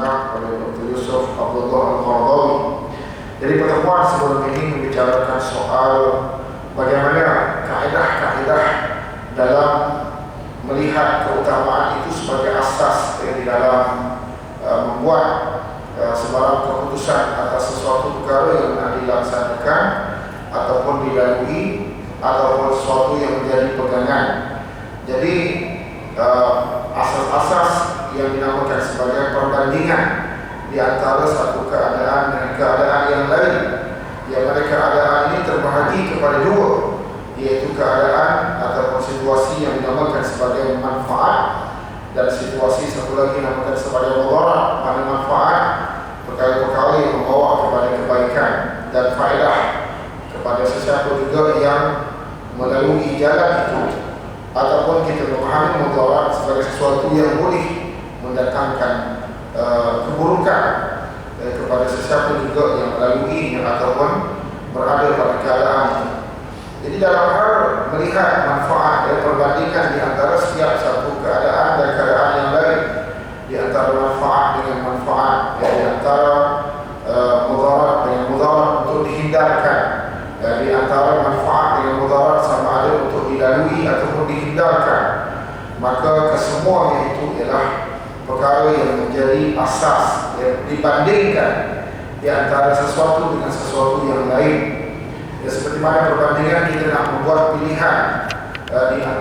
Sunnah oleh Dr. Yusuf Abdullah Al-Qaradawi Jadi pertemuan sebelum ini membicarakan soal bagaimana kaedah-kaedah dalam melihat keutamaan itu sebagai asas di dalam uh, membuat uh, sebarang keputusan atas sesuatu perkara yang nak dilaksanakan ataupun dilalui ataupun sesuatu yang menjadi pegangan. Jadi uh, asas-asas yang dinamakan sebagai perbandingan di antara satu keadaan dengan keadaan yang lain. Yang mana keadaan ini terbahagi kepada dua iaitu keadaan ataupun situasi yang dinamakan sebagai manfaat dan situasi satu lagi dinamakan sebagai mudarat. Mana manfaat? Perkara-perkara yang membawa kepada kebaikan dan faedah kepada sesiapa juga yang melalui jalan itu. Ataupun kita memahami mudarat sebagai sesuatu yang boleh mendatangkan uh, keburukan uh, kepada sesiapa juga yang melaluinya ataupun berada pada keadaan. Jadi dalam hal melihat manfaat dan perbandingan di antara setiap satu keadaan dan keadaan yang lain di antara manfaat dengan manfaat ya, di antara uh, mudarat dengan mudarat untuk dihindarkan dan di antara manfaat dengan mudarat sama ada untuk dilalui ataupun dihindarkan maka kesemuanya itu ialah perkara yang menjadi asas yang dibandingkan di antara sesuatu dengan sesuatu yang lain. Ya, seperti mana perbandingan kita nak membuat pilihan uh, di,